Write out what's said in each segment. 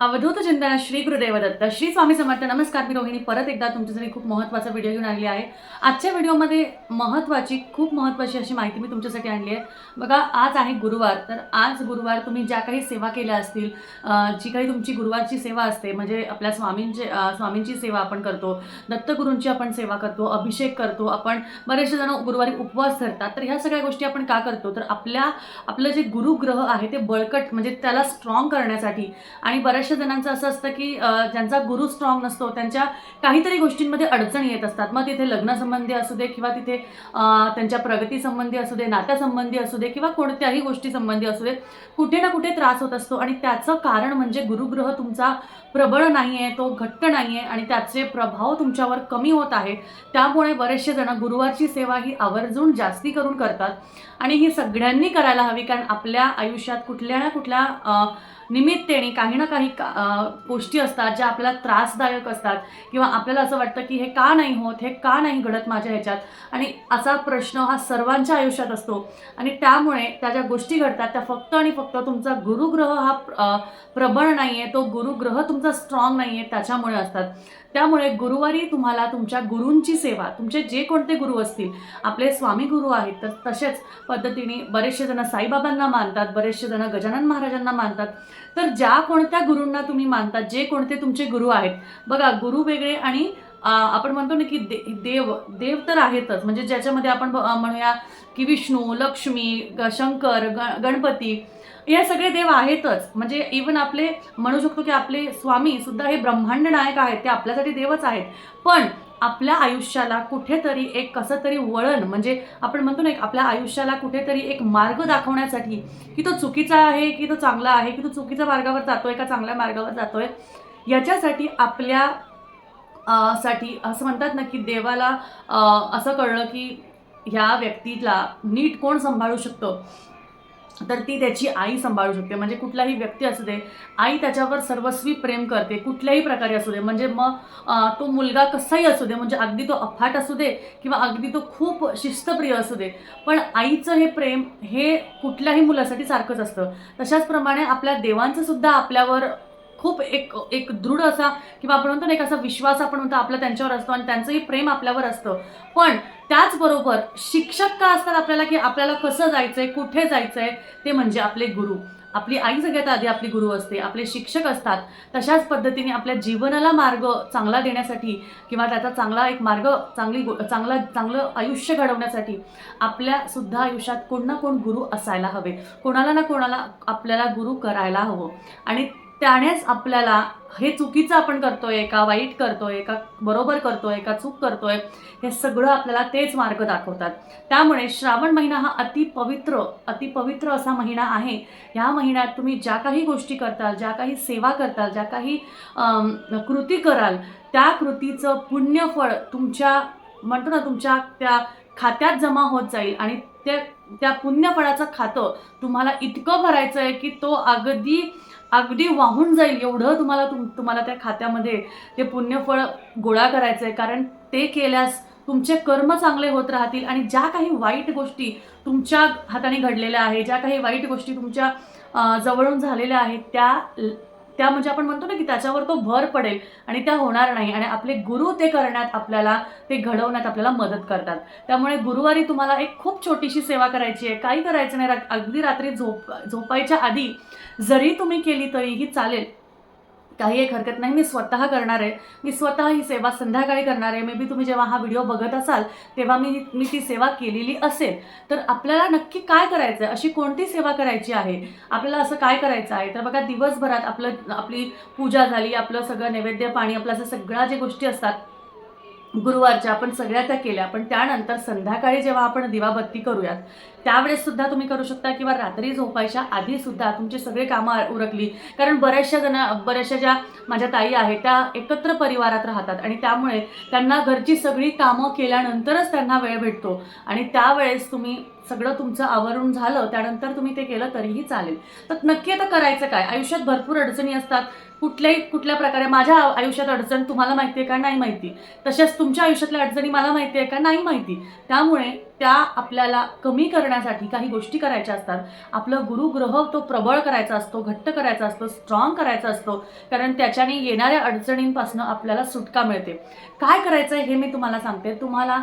अवधूत चिंतन श्री गुरुदेव दत्त श्री स्वामी समर्थ नमस्कार मी रोहिणी. परत एकदा तुमच्यासाठी खूप महत्त्वाचा व्हिडिओ घेऊन आणली आहे. आजच्या व्हिडिओमध्ये महत्त्वाची खूप महत्त्वाची अशी माहिती मी तुमच्यासाठी आणली आहे. बघा आज आहे गुरुवार. तर आज गुरुवार तुम्ही ज्या काही सेवा केल्या असतील जी काही तुमची गुरुवारची सेवा असते म्हणजे आपल्या स्वामींचे स्वामींची सेवा आपण करतो दत्तगुरूंची आपण सेवा करतो अभिषेक करतो आपण बरेचसे जण गुरुवारी उपवास धरतात. तर ह्या सगळ्या गोष्टी आपण का करतो? तर आपल्या आपलं जे गुरुग्रह आहे ते बळकट म्हणजे त्याला स्ट्रॉंग करण्यासाठी आणि बऱ्याचशा जणांचं असं असतं की ज्यांचा गुरु स्ट्रॉंग नसतो त्यांच्या काहीतरी गोष्टींमध्ये अडचणी येत असतात. मग तिथे लग्नसंबंधी असू दे किंवा तिथे त्यांच्या प्रगतीसंबंधी असू दे नात्यासंबंधी असू दे किंवा कोणत्याही गोष्टी संबंधी असू दे कुठे ना कुठे त्रास होत असतो. आणि त्याचं कारण म्हणजे गुरुग्रह तुमचा प्रबळ नाही आहे तो घट्ट नाही आहे आणि त्याचे प्रभाव तुमच्यावर कमी होत आहे. त्यामुळे बरेचसे जण गुरुवारची सेवा ही आवर्जून जास्ती करून करतात. आणि ही सगळ्यांनी करायला हवी कारण आपल्या आयुष्यात कुठल्या ना कुठल्या निमित्तेने काही ना काही का- गोष्टी असतात ज्या आपल्याला त्रासदायक असतात किंवा आपल्याला असं वाटतं की हे का नाही होत हे का नाही घडत माझ्या ह्याच्यात? आणि असा प्रश्न हा सर्वांच्या आयुष्यात असतो. आणि त्यामुळे त्या ज्या गोष्टी घडतात त्या फक्त आणि फक्त तुमचा गुरुग्रह हा प्रबळ नाही आहे तो गुरुग्रह तुमचा स्ट्रॉंग नाही आहे त्याच्यामुळे असतात. त्यामुळे गुरुवारी तुम्हाला तुमच्या गुरूंची सेवा तुमचे जे कोणते गुरु असतील आपले स्वामी गुरु आहेत तर तसेच पद्धतीने बरेचसे जण साईबाबांना मानतात बरेचसे जण गजानन महाराजांना मानतात. तर ज्या कोणत्या गुरूंना तुम्ही मानतात जे कोणते तुमचे गुरु आहेत बघा गुरु वेगळे आणि आपण म्हणतो ना की दे देव देव तर आहेतच. म्हणजे ज्याच्यामध्ये आपण म्हणूया की विष्णू लक्ष्मी ग- शंकर ग गणपती हे सगळे देव आहेतच. म्हणजे इवन आपले म्हणू शकतो की आपले स्वामी सुद्धा हे ब्रह्मांड नायक आहेत ते आपल्यासाठी देवच आहेत. पण आपल्या आयुष्याला कुठेतरी एक कसं तरी वळण म्हणजे आपण म्हणतो ना एक आपल्या आयुष्याला कुठेतरी एक मार्ग दाखवण्यासाठी की तो चुकीचा आहे की तो चांगला आहे की तो चुकीच्या मार्गावर जातोय का चांगल्या मार्गावर जातोय याच्यासाठी आपल्या साठी असं म्हणतात ना की देवाला असं कळलं की ह्या व्यक्तीला नीट कोण सांभाळू शकतं? तर ती त्याची आई सांभाळू शकते. म्हणजे कुठलाही व्यक्ती असू दे आई त्याच्यावर सर्वस्वी प्रेम करते कुठल्याही प्रकारे असू दे. म्हणजे मग तो मुलगा कसाही असू दे म्हणजे अगदी तो अफाट असू दे किंवा अगदी तो खूप शिस्तप्रिय असू दे पण आईचं हे प्रेम हे कुठल्याही मुलासाठी सारखंच असतं. तशाचप्रमाणे आपल्या देवांचं सुद्धा आपल्यावर खूप एक एक दृढ असा किंवा आपण म्हणतो ना एक असा विश्वास आपण म्हणतो आपला त्यांच्यावर असतो आणि त्यांचंही प्रेम आपल्यावर असतं. पण त्याचबरोबर शिक्षक का असतात आपल्याला की आपल्याला कसं जायचं आहे कुठे जायचं आहे ते म्हणजे आपले गुरु. आपली आई सगळ्यात आधी आपली गुरु असते आपले शिक्षक असतात. तशाच पद्धतीने आपल्या जीवनाला मार्ग चांगला देण्यासाठी किंवा त्याचा चांगला एक मार्ग चांगली चांगला चांगलं आयुष्य घडवण्यासाठी आपल्यासुद्धा आयुष्यात कोण ना कोण गुरु असायला हवे. कोणाला ना कोणाला आपल्याला गुरु करायला हवं. आणि त्यानेच आपल्याला हे चुकीचं आपण करतोय का वाईट करतोय का बरोबर करतोय का चूक करतोय हे सगळं आपल्याला तेच मार्ग दाखवतात. त्यामुळे श्रावण महिना हा अतिपवित्र अतिपवित्र असा महिना आहे. ह्या महिन्यात तुम्ही ज्या काही गोष्टी करताल ज्या काही सेवा करताल ज्या काही कृती कराल त्या कृतीचं पुण्यफळ तुमच्या म्हणतो ना तुमच्या त्या खात्यात जमा होत जाईल आणि त्या त्या पुण्यफळाचं खातं तुम्हाला इतकं भरायचं आहे की तो अगदी अगदी वाहून जाईल एवढं तुम्हाला तुम तुम्हाला त्या खात्यामध्ये ते पुण्यफळ गोळा करायचं आहे कारण ते केल्यास तुमचे कर्म चांगले होत राहतील आणि ज्या काही वाईट गोष्टी तुमच्या हाताने घडलेल्या आहे ज्या काही वाईट गोष्टी तुमच्या जवळून झालेल्या आहेत त्या त्या म्हणजे आपण म्हणतो ना की त्याच्यावर तो भर पडेल आणि त्या होणार नाही. आणि आपले गुरु ते करण्यात आपल्याला ते घडवण्यात आपल्याला मदत करतात. त्यामुळे गुरुवारी तुम्हाला एक खूप छोटीशी सेवा करायची आहे. काही करायचं नाही. रा- अगदी रात्री झोप झोपायच्या आधी जरी तुम्ही केली तरीही चालेल. काही एक हरकत नाही मी स्वतः करणार आहे. मी स्वतः ही सेवा संध्याकाळी करणार आहे. मे बी तुम्ही जेव्हा हा व्हिडिओ बघत असाल तेव्हा मी मी ती सेवा केलेली असेल. तर आपल्याला नक्की काय करायचं आहे अशी कोणती सेवा करायची आहे? आपल्याला असं काय करायचं आहे? तर बघा दिवसभरात आपलं आपली पूजा झाली आपलं सगळं नैवेद्य पाणी आपलं असं सगळ्या ज्या गोष्टी असतात गुरुवारच्या आपण सगळ्या त्या केल्या पण त्यानंतर संध्याकाळी जेव्हा आपण दिवाबत्ती करूयात त्यावेळेस सुद्धा तुम्ही करू शकता किंवा रात्री झोपायच्या आधी सुद्धा तुमची सगळी कामं उरकली. कारण बऱ्याचशा जण बऱ्याचशा ज्या माझ्या ताई आहेत त्या एकत्र परिवारात राहतात आणि त्यामुळे त्यांना घरची सगळी कामं केल्यानंतरच त्यांना वेळ भेटतो. आणि त्यावेळेस तुम्ही सगळं तुमचं आवरून झालं त्यानंतर तुम्ही ते केलं तरीही चालेल. तर नक्की आता करायचं काय? आयुष्यात भरपूर अडचणी असतात. कुठल्याही कुठल्या प्रकारे माझ्या आयुष्यात अडचण तुम्हाला माहिती आहे का? नाही माहिती. तशाच तुमच्या आयुष्यातल्या अडचणी मला माहिती आहे का? नाही माहिती. त्यामुळे त्या आपल्याला कमी करण्यासाठी काही गोष्टी करायच्या असतात. आपलं गुरुग्रह तो प्रबळ करायचा असतो घट्ट करायचा असतो स्ट्रॉंग करायचा असतो. कारण त्याच्याने येणाऱ्या अडचणींपासून आपल्याला सुटका मिळते. काय करायचं आहे हे मी तुम्हाला सांगते. तुम्हाला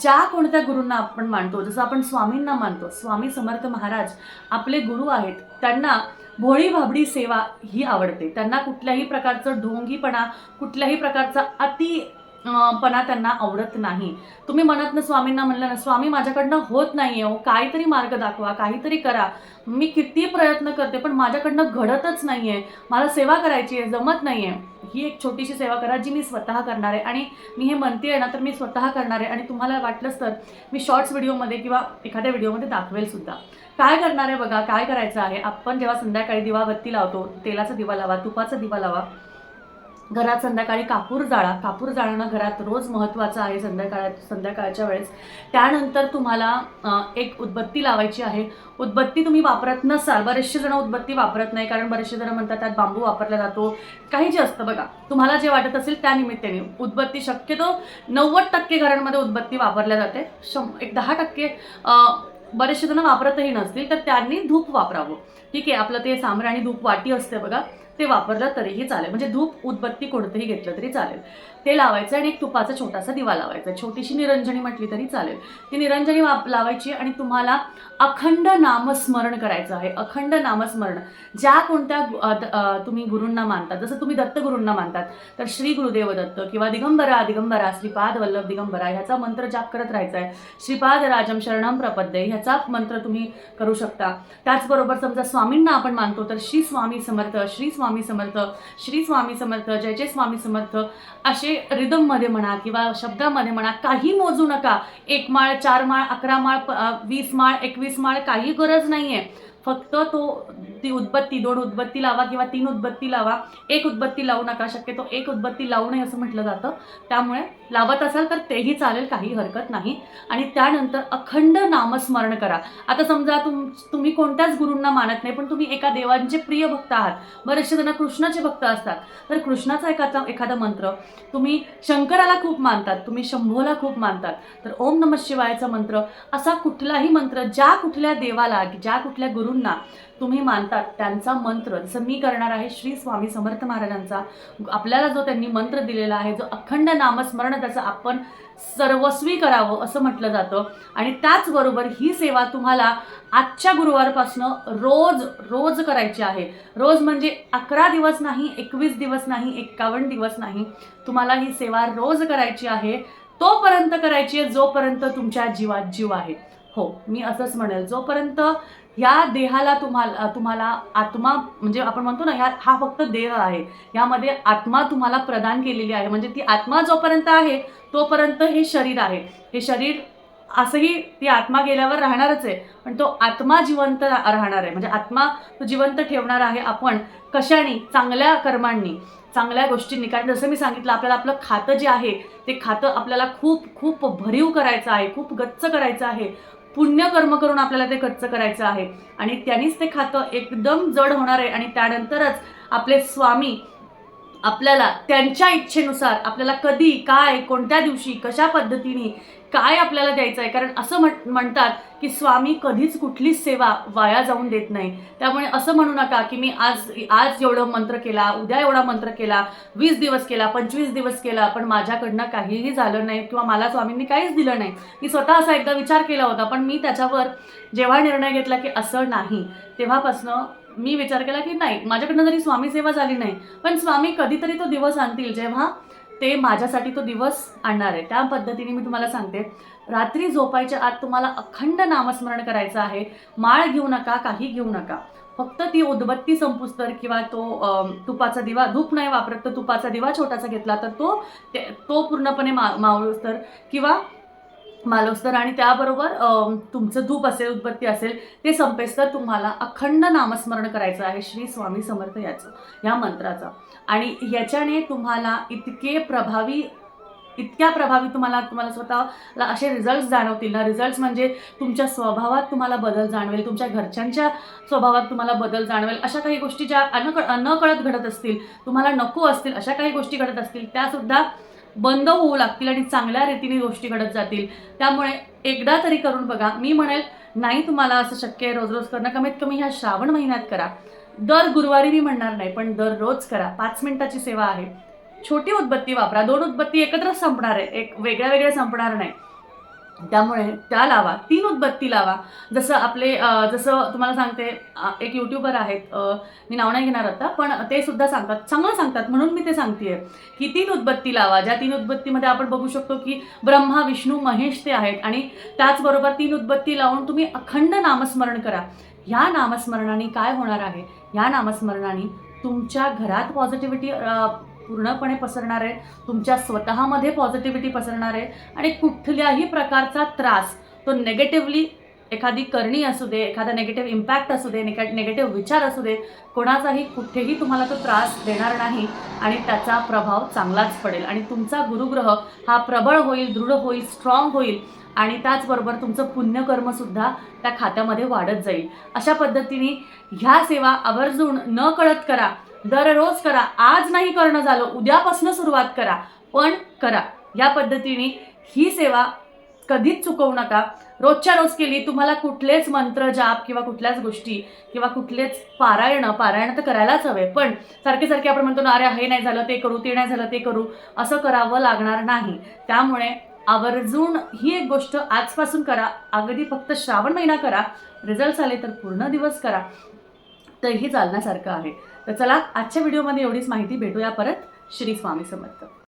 ज्या कोणत्या गुरूंना आपण मानतो जसं आपण स्वामींना मानतो स्वामी समर्थ महाराज आपले गुरु आहेत त्यांना भोळी भाबडी सेवा ही आवडते. त्यांना कुठल्याही प्रकारचं ढोंगीपणा कुठल्याही प्रकारचा अति पणा त्यांना आवडत नाही. तुम्ही म्हणत ना स्वामींना म्हणलं ना स्वामी माझ्याकडनं होत नाही हो. काहीतरी मार्ग दाखवा काहीतरी करा. मी किती प्रयत्न करते पण माझ्याकडनं घडतच नाही आहे मला सेवा करायची आहे जमत नाही आहे ही एक छोटीशी सेवा करा जी मी स्वतः करणार. आहे आणि मी हे म्हणते आहे ना तर मी स्वतः करणार. आहे आणि तुम्हाला वाटलंच तर मी शॉर्ट्स व्हिडिओमध्ये किंवा एखाद्या व्हिडिओमध्ये दाखवेल सुद्धा. काय करणार आहे बघा काय करायचं आहे? आपण जेव्हा संध्याकाळी दिवाबत्ती लावतो तेलाचा दिवा लावा तुपाचा दिवा लावा. घरात संध्याकाळी कापूर जाळा. कापूर जाळणं घरात रोज महत्त्वाचं आहे संध्याकाळ संध्याकाळच्या वेळेस. त्यानंतर तुम्हाला एक उदबत्ती लावायची आहे. उदबत्ती तुम्ही वापरत नसाल बरेचसे जण उदबत्ती वापरत नाही कारण बरेचसे जण म्हणतात त्यात बांबू वापरला जातो. काही जे असतं बघा तुम्हाला जे वाटत असेल त्या निमित्ताने. उदबत्ती शक्यतो नव्वद टक्के घरांमध्ये उदबत्ती वापरल्या जाते. शं एक दहा टक्के बरेचसे जण वापरतही नसतील तर त्यांनी धूप वापरावं. ठीक आहे आपलं ते सामराणी धूप वाटी असते बघा. ते वापरलं तरीही चालेल. म्हणजे धूप उदबत्ती कोणतंही घेतलं तरी चालेल. ते लावायचं आणि एक तुपाचा छोटासा दिवा लावायचा. छोटीशी निरंजनी म्हटली तरी चालेल. ती निरंजनी वाप लावायची आणि तुम्हाला अखंड नामस्मरण करायचं आहे. अखंड नामस्मरण. ज्या कोणत्या तुम्ही गुरूंना मानतात जसं तुम्ही दत्तगुरूंना मानतात तर श्री गुरुदेव दत्त किंवा दिगंबरा दिगंबरा श्रीपाद वल्लभ दिगंबरा ह्याचा मंत्र जाप करत राहायचा आहे. श्रीपाद राजम शरणम प्रपद्ये ह्याचा मंत्र तुम्ही करू शकता. त्याचबरोबर समजा स्वामींना आपण मानतो तर श्री स्वामी समर्थ श्री स्वामी समर्थ श्री स्वामी समर्थ जय जय स्वामी समर्थ असे रिदममध्ये म्हणा किंवा शब्दामध्ये म्हणा काही मोजू नका. एक माळ चार माळ अकरा माळ वीस माळ एकवीस माळ काही गरज नाही आहे फक्त तो ती उदबत्ती दोन उदबत्ती लावा किंवा तीन उदबत्ती लावा एक उदबत्ती लावू नका शक्यतो एक उदबत्ती लावू नये असं म्हटलं जातं. त्यामुळे लावत असाल तर तेही चालेल काही हरकत नाही. आणि त्यानंतर अखंड नामस्मरण करा. आता समजा तुम तुम्ही कोणत्याच गुरूंना मानत नाही पण तुम्ही एका देवांचे प्रिय भक्त आहात. बरेचसे जण कृष्णाचे भक्त असतात. तर कृष्णाचा एखादा एखादा मंत्र तुम्ही शंकराला खूप मानतात तुम्ही शंभोला खूप मानतात. तर ओम नम शिवायचा मंत्र असा कुठलाही मंत्र ज्या कुठल्या देवाला ज्या कुठल्या गुरु गुरूंना तुम्ही मानतात त्यांचा मंत्र जसं मी करणार आहे श्री स्वामी समर्थ महाराजांचा आपल्याला जो त्यांनी मंत्र दिलेला आहे जो अखंड नामस्मरण त्याचं आपण सर्वस्वी करावं असं म्हटलं जातं. आणि त्याचबरोबर ही सेवा तुम्हाला आजच्या गुरुवारपासनं रोज रोज करायची आहे. रोज म्हणजे अकरा दिवस नाही एकवीस दिवस नाही एक्कावन्न दिवस नाही. तुम्हाला ही सेवा रोज करायची आहे. तोपर्यंत करायची आहे जोपर्यंत तुमच्या जीवात जीव आहे. हो मी असंच म्हणेल. जोपर्यंत ह्या देहाला तुम्हाला तुम्हाला आत्मा म्हणजे आपण म्हणतो ना ह्या हा फक्त देह आहे. यामध्ये आत्मा तुम्हाला प्रदान केलेली आहे. म्हणजे ती आत्मा जोपर्यंत आहे तोपर्यंत हे शरीर आहे. हे शरीर असंही ती आत्मा गेल्यावर राहणारच आहे. पण तो आत्मा जिवंत राहणार आहे. म्हणजे आत्मा तो जिवंत ठेवणार आहे आपण कशाने? चांगल्या कर्मांनी. चांगल्या गोष्टींनी. कारण जसं मी सांगितलं आपल्याला आपलं खातं जे आहे ते खातं आपल्याला खूप खूप भरीव करायचं आहे खूप गच्च करायचं आहे. पुण्यकर्म करून आपल्याला ते खर्च करायचं आहे. आणि त्यांनीच ते खातं एकदम जड होणार आहे. आणि त्यानंतरच आपले स्वामी आपल्याला त्यांच्या इच्छेनुसार आपल्याला कधी काय कोणत्या दिवशी कशा पद्धतीने काय आपल्याला द्यायचं आहे कारण असं म्हण म्हणतात की स्वामी कधीच कुठलीच सेवा वाया जाऊन देत नाही. त्यामुळे असं म्हणू नका की मी आज आज एवढं मंत्र केला उद्या एवढा मंत्र केला वीस दिवस केला पंचवीस दिवस केला पण माझ्याकडनं काहीही झालं नाही किंवा मला स्वामींनी काहीच दिलं नाही. मी स्वतः असा एकदा विचार केला होता पण मी त्याच्यावर जेव्हा निर्णय घेतला की असं नाही तेव्हापासनं मी विचार केला की नाही माझ्याकडनं जरी स्वामी सेवा झाली नाही पण स्वामी कधीतरी तो दिवस आणतील. जेव्हा ते माझ्यासाठी तो दिवस आणणार आहे. त्या पद्धतीने मी तुम्हाला सांगते. रात्री झोपायच्या आत तुम्हाला अखंड नामस्मरण करायचं आहे. माळ घेऊ नका काही घेऊ नका. फक्त ती उदबत्ती संपुस्तर किंवा तो तुपाचा दिवा धूप नाही वापरत तर तुपाचा दिवा छोटासा घेतला तर तो ते- तो पूर्णपणे मा मावळूस तर किंवा मालोस्तर आणि त्याबरोबर तुमचं धूप असेल उदबत्ती असेल ते संपेस्तर तुम्हाला अखंड नामस्मरण करायचं आहे श्री स्वामी समर्थ याचं या मंत्राचं. आणि याच्याने तुम्हाला इतके प्रभावी इतक्या प्रभावी तुम्हाला तुम्हाला स्वतःला असे रिझल्ट जाणवतील ना. रिझल्ट म्हणजे तुमच्या स्वभावात तुम्हाला बदल जाणवेल तुमच्या घरच्यांच्या स्वभावात तुम्हाला बदल जाणवेल. अशा काही गोष्टी ज्या अनक कळत घडत असतील तुम्हाला नको असतील अशा काही गोष्टी घडत असतील त्यासुद्धा बंद होऊ लागतील आणि चांगल्या रीतीने गोष्टी घडत जातील. त्यामुळे एकदा तरी करून बघा. मी म्हणेल नाही तुम्हाला असं शक्य आहे रोज रोज करणं. कमीत कमी ह्या श्रावण महिन्यात करा. दर गुरुवारी मी म्हणणार नाही पण दररोज करा. पाच मिनिटाची सेवा आहे. छोटी उदबत्ती वापरा. दोन उदबत्ती एकत्रच संपणार आहे. एक वेगळ्या वेगळ्या संपणार नाही. त्यामुळे त्या लावा तीन उदबत्ती लावा. जसं आपले जसं तुम्हाला सांगते एक युट्यूबर आहेत मी नाव नाही घेणार आता पण ते सुद्धा सांगतात चांगलं सांगतात म्हणून मी ते सांगते की तीन उदबत्ती लावा ज्या तीन उदबत्तीमध्ये आपण बघू शकतो की ब्रह्मा विष्णू महेश ते आहेत आणि त्याचबरोबर तीन उदबत्ती लावून तुम्ही अखंड नामस्मरण करा. ह्या नामस्मरणाने काय होणार आहे? ह्या नामस्मरणाने तुमच्या घरात पॉझिटिव्हिटी पूर्णपणे पसरणार आहे. तुमच्या स्वतःमध्ये पॉझिटिव्हिटी पसरणार आहे. आणि कुठल्याही प्रकारचा त्रास तो नेगेटिव्हली एखादी करणी असू दे एखादा नेगेटिव्ह इम्पॅक्ट असू दे नेगेटिव्ह विचार असू दे कोणाचाही कुठेही तुम्हाला तो त्रास देणार नाही आणि त्याचा प्रभाव चांगलाच पडेल. आणि तुमचा गुरुग्रह हा प्रबळ होईल दृढ होईल स्ट्रॉंग होईल आणि त्याचबरोबर तुमचं पुण्यकर्मसुद्धा त्या खात्यामध्ये वाढत जाईल. अशा पद्धतीने ह्या सेवा आवर्जून न कळत करा. दररोज करा. आज नाही करणं झालं उद्यापासून सुरुवात करा. पण करा. या पद्धतीने ही सेवा कधीच चुकवू नका. रोजच्या रोज केली तुम्हाला कुठलेच मंत्र जाप किंवा कुठल्याच गोष्टी किंवा कुठलेच पारायण पारायण तर करायलाच हवे. पण सारखे सारखे आपण म्हणतो ना अरे हे नाही झालं ते करू ते नाही झालं ते करू. असं करावं लागणार नाही. त्यामुळे आवर्जून ही एक गोष्ट आजपासून करा. अगदी फक्त श्रावण महिना करा. रिझल्ट आले तर पूर्ण दिवस करा. तरीही चालण्यासारखं आहे. तर चला आजच्या व्हिडिओमध्ये एवढीच माहिती भेटूया परत श्री स्वामी समर्थ.